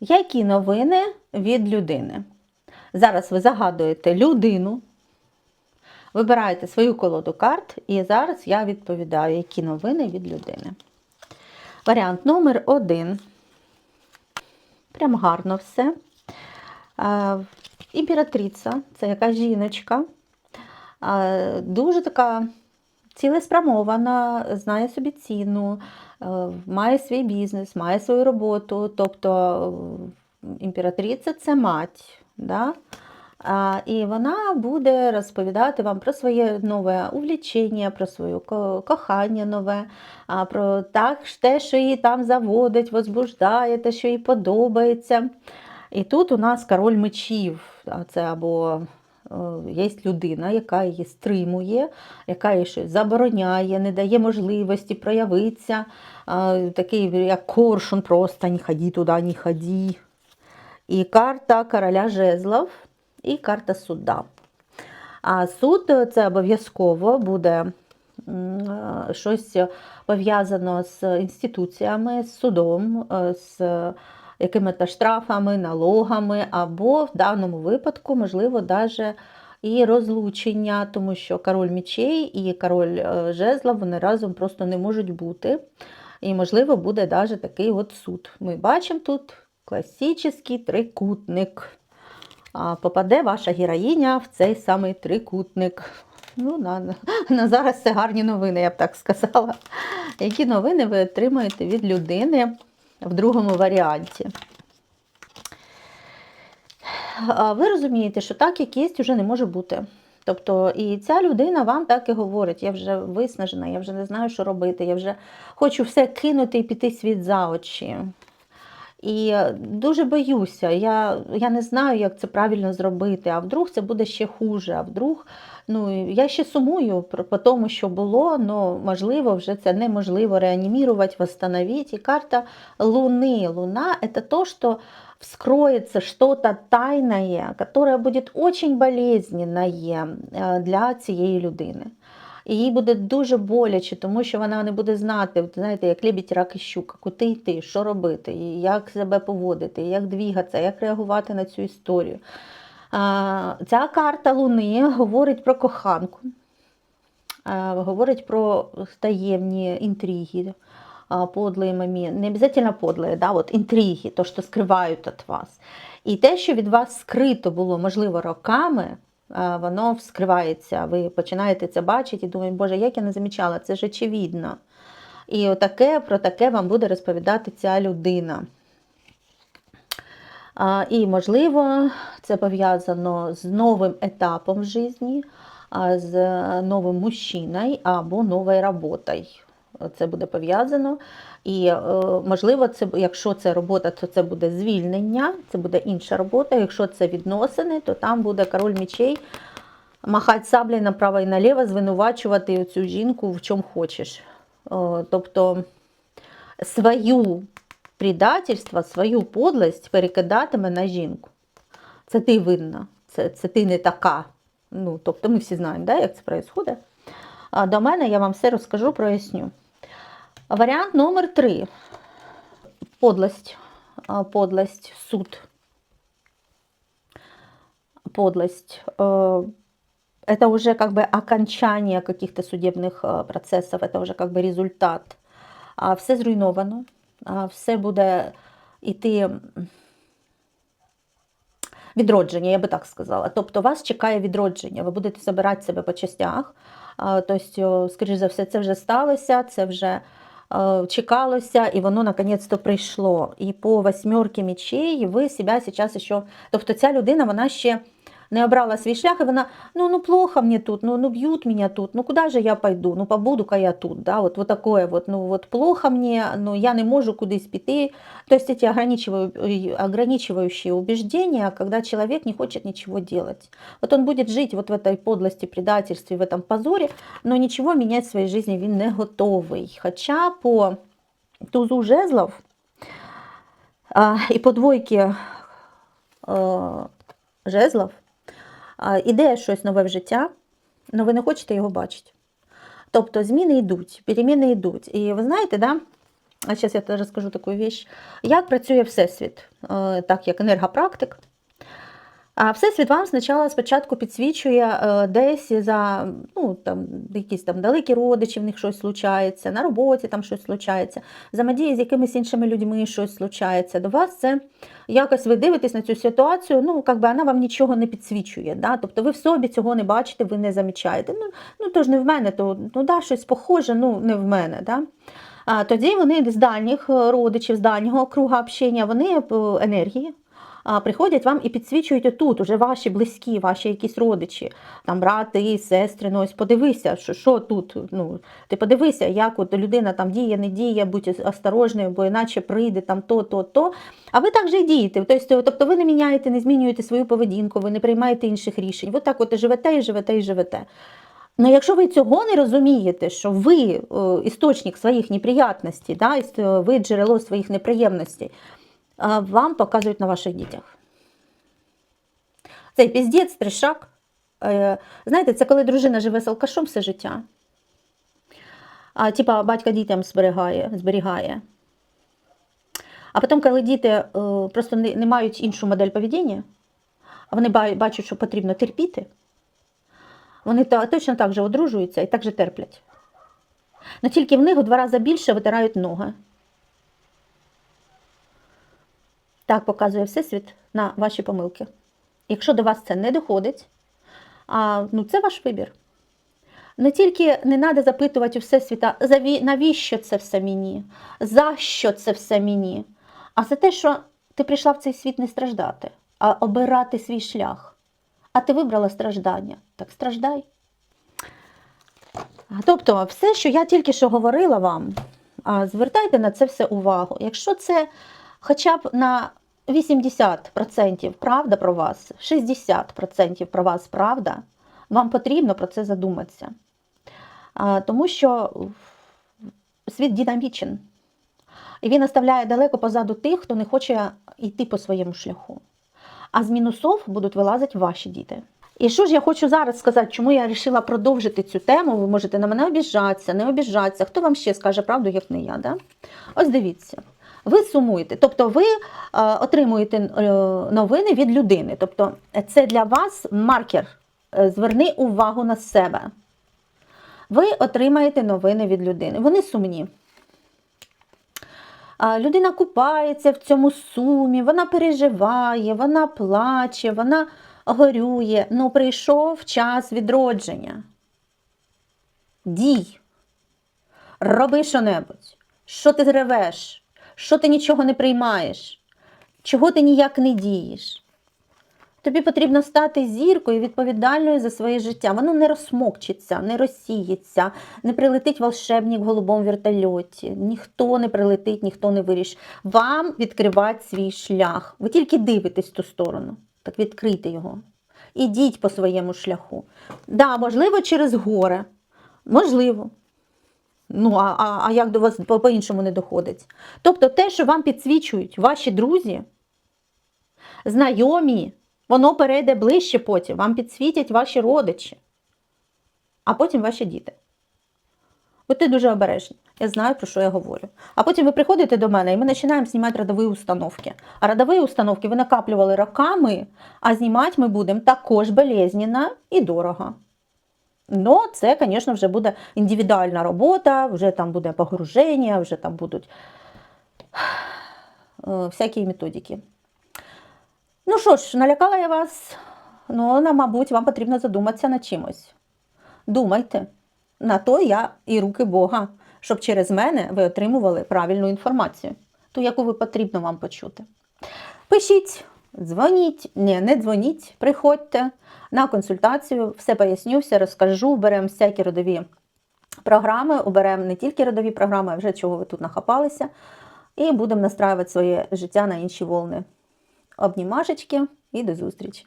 Які новини від людини? Зараз ви загадуєте людину, вибираєте свою колоду карт, і зараз я відповідаю, які новини від людини. Варіант номер один. Прям гарно все. Е, Імператриця це яка жіночка. Е, Дуже така цілеспрямована, знає собі ціну, е, має свій бізнес, має свою роботу. Тобто е, імператриця це мать. Да? І вона буде розповідати вам про своє нове увлічення, про своє кохання нове, про так, те, що її там заводить, возбуждає, те, що їй подобається. І тут у нас король мечів. Це або є людина, яка її стримує, яка їй щось забороняє, не дає можливості проявитися. Такий як коршун, просто не ході туди, не ході. І карта короля жезлов, і карта суда. А суд е, це обов'язково буде е, щось пов'язано з інституціями, з судом, е, з якими-то штрафами, налогами, або в даному випадку, можливо, навіть і розлучення, тому що король мечей і король е, жезлов вони разом просто не можуть бути. І, можливо, буде навіть такий от суд. Ми бачимо тут класичний трикутник. Попаде ваша героїня в цей самий трикутник. Ну, на, на зараз це гарні новини, я б так сказала. Які новини ви отримаєте від людини в другому варіанті? Ви розумієте, що так, як є, вже не може бути. Тобто, і ця людина вам так і говорить: я вже виснажена, я вже не знаю, що робити, я вже хочу все кинути і піти світ за очі. І дуже боюся, я, я не знаю, як це правильно зробити, а вдруг це буде ще хуже, а вдруг, ну, я ще сумую про- по тому, що було, але можливо, вже це неможливо реанімувати, восстановити. І карта Луни. Луна – это то, что вскроется что-то тайное, которое будет очень болезненное е, для цієї людини. І їй буде дуже боляче, тому що вона не буде знати, от, знаєте, як лебідь, рак і щука, куди йти, що робити, і як себе поводити, як двігатися, як реагувати на цю історію. А, Ця карта Луни говорить про коханку, а, говорить про таємні інтриги, а, подлые моменты, не обязательно подлые, да, от інтриги, то, що скривають від вас. І те, що від вас скрито було, можливо, роками, а, воно вскривається. Ви починаєте це бачити і думаєте, Боже, як я не замічала, це ж очевидно. І отаке, про таке вам буде розповідати ця людина. І, можливо, це пов'язано з новим етапом в житті, з новим мужчиною або новою роботою. Це буде пов'язано. І, е, можливо, це, якщо це робота, то це буде звільнення, це буде інша робота. Якщо це відносини, то там буде король мечей махати саблею направо і наліво, звинувачувати цю жінку в чому хочеш. Тобто свою предательство, свою подлость перекидатиме на жінку. Це ти винна, це, це ти не така. Ну, тобто ми всі знаємо, да, як це відбувається. До мене я вам все розкажу, проясню. Варіант номер три. Подлость. А, Подлость, суд. Подлость. Э, Это уже как бы окончание каких-то судебных э, процессов, это уже как бы результат. А Все зруйновано, а все буде йти відродження, я би так сказала. Тобто вас чекає відродження, ви будете забирати себе по частях. А, Тобто, скоріш за все, це вже сталося, це вже е, чекалося, і воно наконець-то прийшло. І по восьмерки мечей ви себе зараз ще... Тобто ця людина, вона ще не обрала свій шлях, і вона, ну, ну плохо мені тут, ну, ну б'ють мене тут, ну куди же я пойду, ну побуду-ка я тут, да, вот, вот такое вот, ну вот плохо мені, ну я не можу кудись піти. То есть эти ограничиваю- ограничивающие убеждения, когда человек не хочет ничего делать. Вот он будет жить вот в этой подлости, предательстве, в этом позоре, но ничего менять в своей жизни він не готовий. Хоча по тузу жезлов а, і по двойки а, жезлов а, іде щось нове в життя, але ви не хочете його бачити. Тобто зміни йдуть, переміни йдуть. І ви знаєте, да, а зараз я розкажу таку віч, як працює Всесвіт, Е, так як енергопрактик. А Всесвіт вам спочатку, спочатку підсвічує е, десь за ну, там, якісь там далекі родичі, в них щось случається, на роботі там щось случається, взаємодії з якимись іншими людьми щось случається. До вас це якось ви дивитесь на цю ситуацію, ну, як би вона вам нічого не підсвічує. Да? Тобто ви в собі цього не бачите, ви не замічаєте. Ну, ну то ж не в мене, то ну, да, щось похоже, ну не в мене. Да? А тоді вони з дальніх е, родичів, з дальнього круга общення, вони е, енергії приходять вам і підсвічують отут, уже ваші близькі, ваші якісь родичі, там брати, сестри, ну ось подивися, що, що тут. Ну, ти подивися, як от людина там діє, не діє, будь осторожною, бо іначе прийде там то, то, то. А ви так же й дієте. Тобто, тобто ви не міняєте, не змінюєте свою поведінку, ви не приймаєте інших рішень. Ви так от і живете, і живете, і живете. Ну, якщо ви цього не розумієте, що ви е, істочник своїх неприятностей, да, е, ви джерело своїх неприємностей, вам показують на ваших дітях. Цей піздець, трешак. Е, Знаєте, це коли дружина живе з алкашом все життя. А типа батько дітям зберігає, зберігає. А потім, коли діти е, просто не, не мають іншу модель поведіння, а вони бачать, що потрібно терпіти, вони точно так же одружуються і так же терплять. Но тільки в них у два рази більше витирають ноги. Так показує Всесвіт на ваші помилки. Якщо до вас це не доходить, а, ну, це ваш вибір. Не тільки не треба запитувати у Всесвіта, навіщо це все мені, за що це все мені, а за те, що ти прийшла в цей світ не страждати, а обирати свій шлях. А ти вибрала страждання, так страждай. Тобто, все, що я тільки що говорила вам, звертайте на це все увагу. Якщо це хоча б на 80% правда про вас, 60% про вас правда, вам потрібно про це задуматися. Тому що світ динамічен. І він оставляє далеко позаду тих, хто не хоче йти по своєму шляху. А з мінусов будуть вилазити ваші діти. І що ж я хочу зараз сказати, чому я вирішила продовжити цю тему? Ви можете на мене обіжатися, не обіжатися. Хто вам ще скаже правду, як не я? Да? Ось дивіться. Ви сумуєте, тобто ви е, отримуєте е, новини від людини. Тобто це для вас маркер. Е, Зверни увагу на себе. Ви отримаєте новини від людини. Вони сумні. Людина купається в цьому сумі, вона переживає, вона плаче, вона горює. Ну, прийшов час відродження. Дій. Роби що-небудь. Що ти ревеш? Що ти нічого не приймаєш? Чого ти ніяк не дієш? Тобі потрібно стати зіркою відповідальною за своє життя. Воно не розсмокчиться, не розсіється, не прилетить волшебник в голубому вертольоті. Ніхто не прилетить, ніхто не вирішить. Вам відкривати свій шлях. Ви тільки дивитесь ту сторону, так відкрийте його. Ідіть по своєму шляху. Да, можливо, через горе. Можливо. Ну, а, а, а як до вас по- по-іншому не доходить? Тобто те, що вам підсвічують ваші друзі, знайомі, воно перейде ближче потім, вам підсвітять ваші родичі, а потім ваші діти. Будьте дуже обережні. Я знаю, про що я говорю. А потім ви приходите до мене і ми починаємо знімати родові установки. А родові установки ви накаплювали роками, а знімати ми будемо також болезненно і дорого. Ну, це, звісно, вже буде індивідуальна робота, вже там буде погруження, вже там будуть е, всякі методики. Ну що ж, налякала я вас. Ну, мабуть, вам потрібно задуматися над чимось. Думайте. На то я і руки Бога, щоб через мене ви отримували правильну інформацію, ту, яку ви потрібно вам почути. Пишіть, дзвоніть, ні, не дзвоніть, приходьте. На консультацію, все поясню, все розкажу, беремо всякі родові програми, уберемо не тільки родові програми, а вже чого ви тут нахапалися, і будемо настраювати своє життя на інші волни. Обнімашечки і до зустрічі!